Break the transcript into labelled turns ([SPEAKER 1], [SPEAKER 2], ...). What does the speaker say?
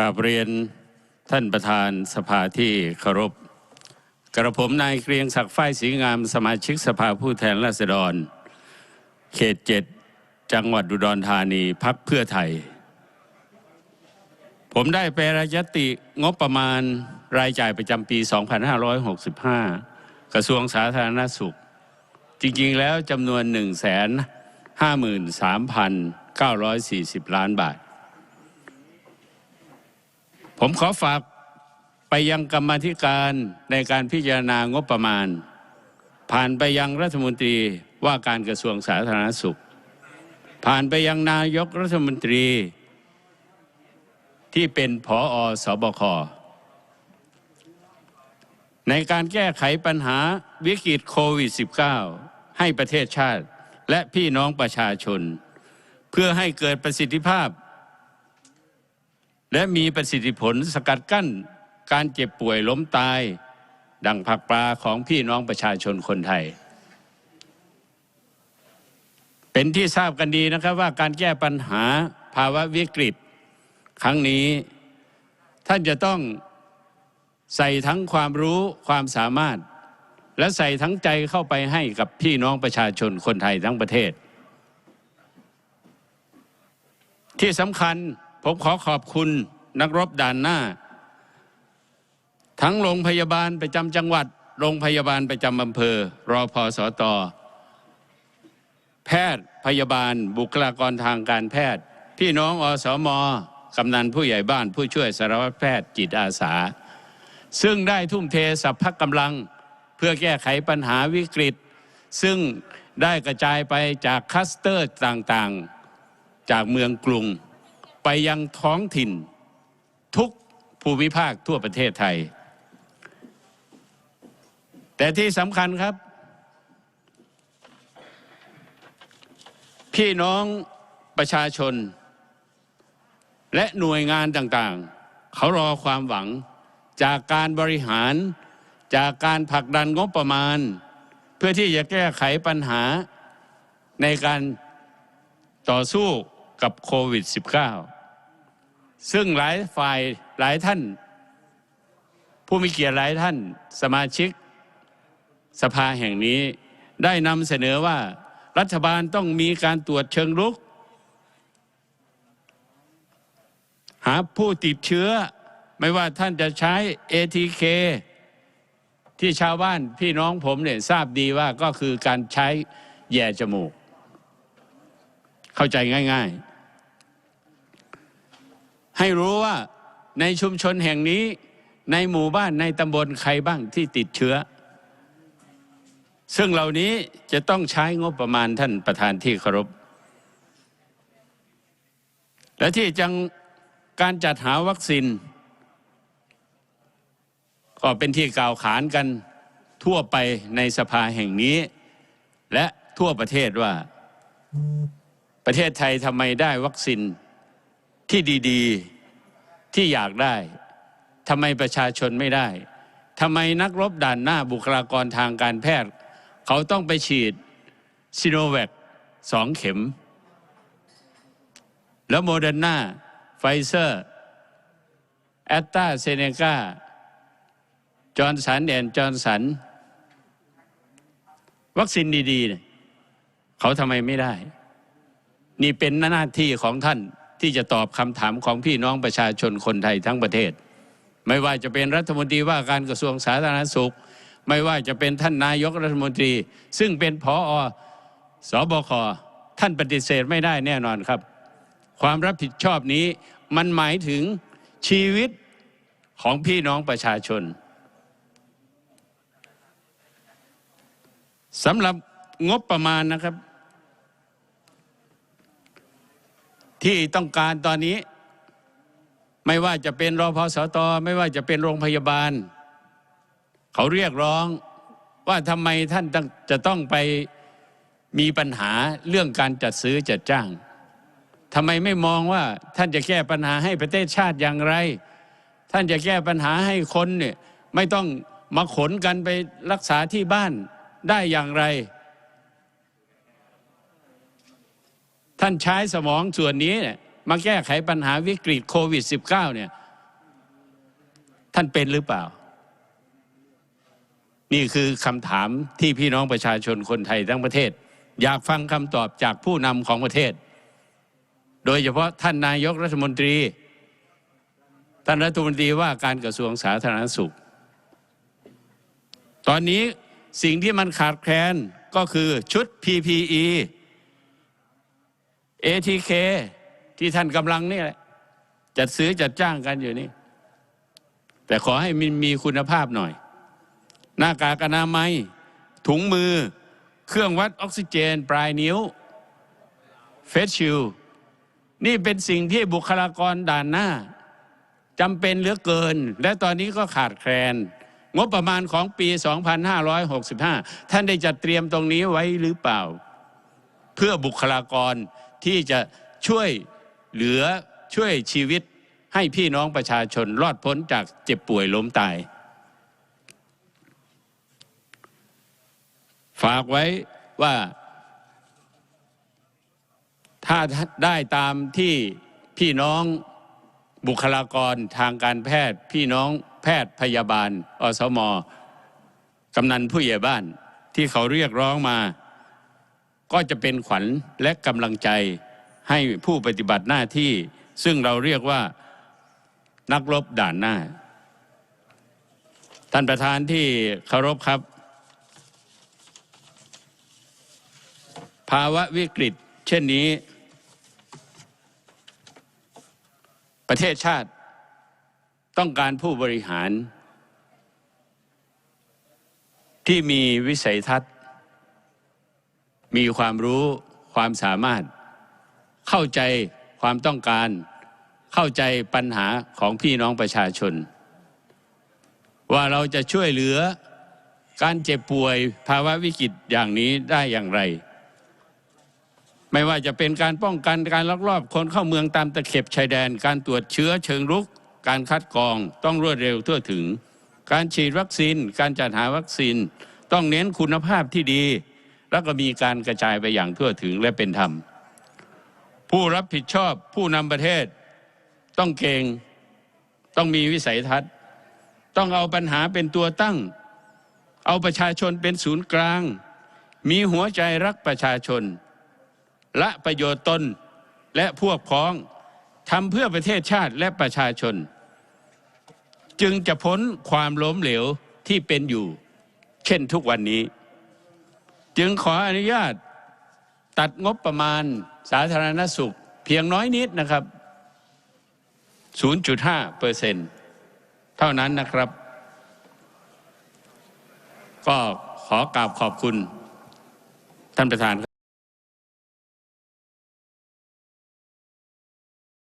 [SPEAKER 1] กราบเรียนท่านประธานสภาที่เคารพ กระผมนายเกรียงศักดิ์ฝ้ายศรีงามสมาชิกสภาผู้แทนราษฎร เขตเจ็ดจังหวัดอุดรธานีพักเพื่อไทย ผมได้ไปรายติงบประมาณรายจ่ายประจำปี 2565 กระทรวงสาธารณสุข จริงๆแล้วจำนวน 1 5 3 940 ล้านบาท ผมขอฝากไปยังกรรมธิการในการพิจารณางบประมาณ ผ่านไปยังรัฐมนตรีว่าการกระทรวงสาธารณสุข ผ่านไปยังนายกรัฐมนตรี ที่เป็นผออสบคในการแก้ไขปัญหาวิกฤตโควิด -19 ให้ประเทศชาติและพี่น้องประชาชน เพื่อให้เกิดประสิทธิภาพ และมีประสิทธิผลสกัดกั้นการเจ็บป่วยล้มตาย ดังผักปลาของพี่น้องประชาชนคนไทย เป็นที่ทราบกันดีนะครับว่าการแก้ปัญหาภาวะวิกฤต ครั้งนี้ท่านจะต้องใส่ทั้งความรู้ความสามารถ และใส่ทั้งใจเข้าไปให้กับพี่น้องประชาชนคนไทยทั้งประเทศ ที่สำคัญ ผมขอขอบคุณนักรบด่านหน้า ทั้งโรงพยาบาลประจำจังหวัด โรงพยาบาลประจำอำเภอ รอพอสอตอแพทย์พยาบาลบุคลากรทางการแพทย์ พี่น้องอสมกำนันผู้ใหญ่บ้านผู้ช่วยสารวัตรแพทย์จิตอาสา ซึ่งได้ทุ่มเทสัพพะกำลังเพื่อแก้ไขปัญหาวิกฤต ซึ่งได้กระจายไปจากคัสเตอร์ต่างๆ จากเมืองกรุง ไปยังท้องถิ่น ทุกภูมิภาคทั่วประเทศไทย แต่ที่สำคัญครับ พี่น้องประชาชน และหน่วยงานต่างๆ เขารอความหวังจากการบริหารจากการผลักดันงบประมาณ เพื่อที่จะแก้ไขปัญหาในการต่อสู้ กับโควิด -19 ซึ่งหลายฝ่ายหลายท่าน ผู้มีเกียรติหลายท่านสมาชิกสภาแห่งนี้ได้นำเสนอว่ารัฐบาลต้องมีการตรวจเชิงรุก หาผู้ติดเชื้อไม่ว่าท่านจะใช้ ATK ที่ชาวบ้านพี่น้องผมเนี่ยทราบดีว่าก็คือการใช้แย่จมูก เข้าใจง่าย ๆ ให้รู้ว่าในชุมชนแห่งนี้ในหมู่บ้านในตำบลใครบ้างที่ติดเชื้อ ซึ่งเหล่านี้จะต้องใช้งบประมาณท่านประธานที่เคารพ และที่จังการจัดหาวัคซีนก็เป็นที่กล่าวขานกันทั่วไปในสภาแห่งนี้ และทั่วประเทศว่า ประเทศไทยทำไมได้วัคซีน ที่ดีๆที่อยากได้ทำไมประชาชนไม่ได้ทำไมนักรบด่านหน้าบุคลากรทางการแพทย์ เขาต้องไปฉีดซิโนแวคสองเข็ม แล้วโมเดอร์นาไฟเซอร์แอตตาเซเนกาจอร์นสันแอนจอร์นสัน วัคซีนดีๆเนี่ยเขาทำไมไม่ได้ นี่เป็นหน้าที่ของท่าน ที่จะตอบคำถามของพี่น้องประชาชนคนไทยทั้งประเทศ ไม่ว่าจะเป็นรัฐมนตรีว่าการกระทรวงสาธารณสุข ไม่ว่าจะเป็นท่านนายกรัฐมนตรี ซึ่งเป็นผออสบคท่านปฏิเสธไม่ได้แน่นอนครับ ความรับผิดชอบนี้มันหมายถึงชีวิตของพี่น้องประชาชนสำหรับงบประมาณนะครับ ที่ต้องการตอนนี้ ไม่ว่าจะเป็นรอพอสตไม่ว่าจะเป็นโรงพยาบาล เขาเรียกร้องว่าทำไมท่านจะต้องไปมีปัญหาเรื่องการจัดซื้อจัดจ้างทำไมไม่มองว่าท่านจะแก้ปัญหาให้ประเทศชาติอย่างไร ท่านจะแก้ปัญหาให้คนเนี่ยไม่ต้องมาขนกันไปรักษาที่บ้านได้อย่างไร ท่านใช้สมองส่วนนี้เนี่ยมาแก้ไขปัญหาวิกฤตโควิด -19 เนี่ยท่านเป็นหรือเปล่า นี่คือคำถามที่พี่น้องประชาชนคนไทยทั้งประเทศ อยากฟังคำตอบจากผู้นำของประเทศ โดยเฉพาะท่านนายกรัฐมนตรี ท่านรัฐมนตรีว่าการกระทรวงสาธารณสุข ตอนนี้สิ่งที่มันขาดแคลนก็คือชุด PPE ATK ที่ท่านกำลังนี่แหละจัดซื้อจัดจ้างกันอยู่นี่ แต่ขอให้มันมีคุณภาพหน่อย หน้ากากอนามัย ถุงมือ เครื่องวัดออกซิเจน ปลายนิ้ว เฟสชิลนี่เป็นสิ่งที่บุคลากรด่านหน้าจำเป็นเหลือเกิน และตอนนี้ก็ขาดแคลน งบประมาณของปี 2565 ท่านได้จัดเตรียมตรงนี้ไว้หรือเปล่า เพื่อบุคลากร ที่จะช่วยเหลือช่วยชีวิตให้พี่น้องประชาชนรอดพ้นจากเจ็บป่วยล้มตาย ฝากไว้ว่า ถ้าได้ตามที่พี่น้องบุคลากรทางการแพทย์ พี่น้องแพทย์พยาบาล อสมกำนันผู้ใหญ่บ้านที่เขาเรียกร้องมา ก็จะเป็นขวัญและกำลังใจให้ผู้ปฏิบัติหน้าที่ ซึ่งเราเรียกว่านักรบด่านหน้า ท่านประธานที่เคารพครับ ภาวะวิกฤต เช่นนี้ ประเทศชาติต้องการผู้บริหาร ที่มีวิสัยทัศน์ มีความรู้ความสามารถ เข้าใจความต้องการ เข้าใจปัญหาของพี่น้องประชาชน ว่าเราจะช่วยเหลือการเจ็บป่วยภาวะวิกฤตอย่างนี้ได้อย่างไร ไม่ว่าจะเป็นการป้องกันการลักลอบคนเข้าเมืองตามตะเข็บชายแดน การตรวจเชื้อเชิงรุก การคัดกรองต้องรวดเร็วทั่วถึง การฉีดวัคซีน การจัดหาวัคซีน ต้องเน้นคุณภาพที่ดี แล้วก็มีการกระจายไปอย่างทั่วถึงและเป็นธรรม ผู้รับผิดชอบผู้นำประเทศ ต้องเก่งต้องมีวิสัยทัศน์ ต้องเอาปัญหาเป็นตัวตั้ง เอาประชาชนเป็นศูนย์กลาง มีหัวใจรักประชาชน ละประโยชน์ตนและพวกพ้องทำเพื่อประเทศชาติและประชาชน จึงจะพ้นความล้มเหลวที่เป็นอยู่ เช่นทุกวันนี้ จึงขออนุญาตตัดงบประมาณสาธารณสุข เพียงน้อยนิดนะครับ 0.5เปอร์เซ็นต์เท่านั้นนะครับ ก็ขอกราบขอบคุณท่านประธาน